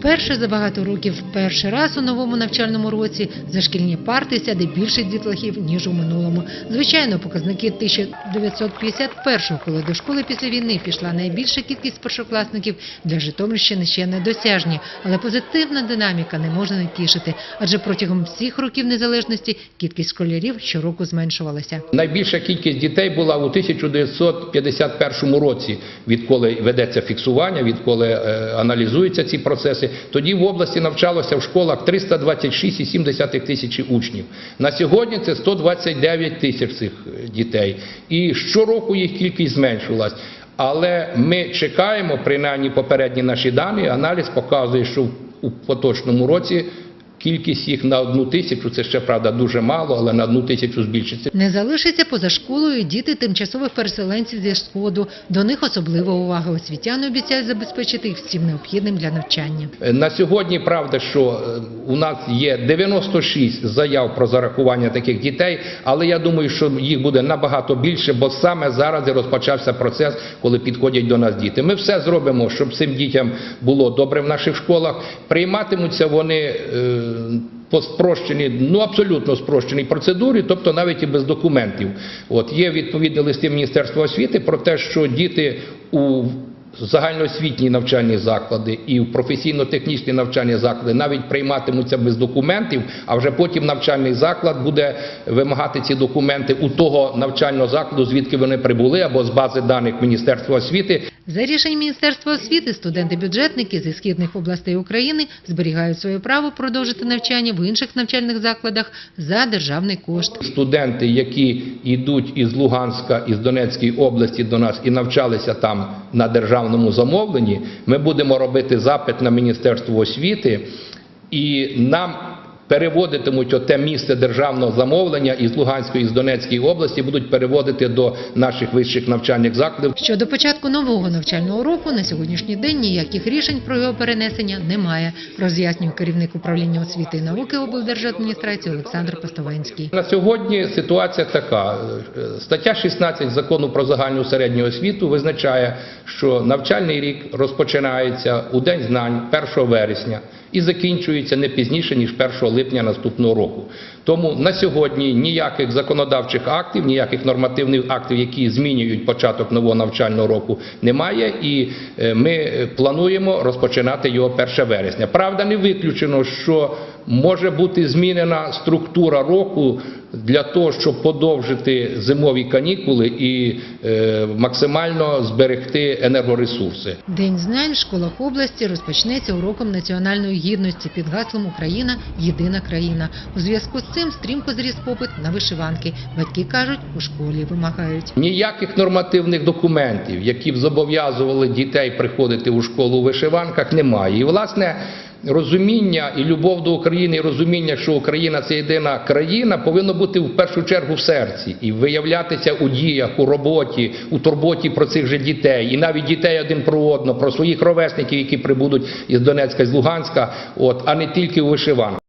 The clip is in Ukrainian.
Вперше за багато років, перший раз у новому навчальному році за шкільні парти сяде більше дітлахів, ніж у минулому. Звичайно, показники 1951-го, коли до школи після війни пішла найбільша кількість першокласників, для Житомирщини ще недосяжні. Але позитивна динаміка не може не тішити, адже протягом всіх років незалежності кількість школярів щороку зменшувалася. Найбільша кількість дітей була у 1951 році, відколи ведеться фіксування, відколи е, аналізуються ці процеси. Тоді в області навчалося в школах 326,7 тисячі учнів. На сьогодні це 129 тисяч цих е, дітей. І щороку їх кількість зменшилась. Але ми чекаємо, принаймні попередні наші дані, аналіз показує, що в поточному році кількість їх на одну тисячу, це ще правда дуже мало, але на одну тисячу збільшиться. Не залишаться поза школою діти тимчасових переселенців зі сходу. До них особлива увага. Освітяни обіцяють забезпечити їх всім необхідним для навчання. На сьогодні правда, що е, у нас є 96 заяв про зарахування таких дітей, але я думаю, що їх буде набагато більше, бо саме зараз і розпочався процес, коли підходять до нас діти. Ми все зробимо, щоб цим дітям було добре в наших школах. Прийматимуться вони. По спрощеній, ну абсолютно спрощеній процедурі, тобто навіть і без документів. От є відповідні листи Міністерства освіти про те, що діти у загальноосвітні навчальні заклади і в професійно-технічні навчальні заклади навіть прийматимуться без документів, а вже потім навчальний заклад буде вимагати ці документи у того навчального закладу, звідки вони прибули, або з бази даних Міністерства освіти. За рішенням Міністерства освіти студенти-бюджетники зі східних областей України зберігають своє право продовжити навчання в інших навчальних закладах за державний кошт. Студенти, які йдуть із Луганська, із Донецької області до нас і навчалися там на державному замовленні, ми будемо робити запит на Міністерство освіти, і нам переводитимуть оте місце державного замовлення із Луганської, із Донецької області, будуть переводити до наших вищих навчальних закладів. Щодо початку нового навчального року на сьогоднішній день ніяких рішень про його перенесення немає, роз'яснює керівник управління освіти і науки облдержадміністрації Олександр Постовенський. На сьогодні ситуація така. Стаття 16 закону про загальну середню освіту визначає, що навчальний рік розпочинається у День знань 1 вересня і закінчується не пізніше, ніж 1 липня наступного року. Тому на сьогодні ніяких законодавчих актів, ніяких нормативних актів, які змінюють початок нового навчального року, немає, і е, ми плануємо розпочинати його 1 вересня. Правда, не виключено, що може бути змінена структура року для того, щоб подовжити зимові канікули і е, максимально зберегти енергоресурси. День знань в школах області розпочнеться уроком національної гідності під гаслом Україна єдина країна. У зв'язку з цим стрімко зріс попит на вишиванки. Батьки кажуть, у школі вимагають. Ніяких нормативних документів, які б зобов'язували дітей приходити у школу у вишиванках, немає. І власне. Розуміння і любов до України, і розуміння, що Україна це єдина країна, повинно бути в першу чергу в серці і виявлятися у діях, у роботі, у турботі про цих же дітей, і навіть дітей один про одного, про своїх ровесників, які прибудуть із Донецька, з Луганська, от а не тільки у вишиванках.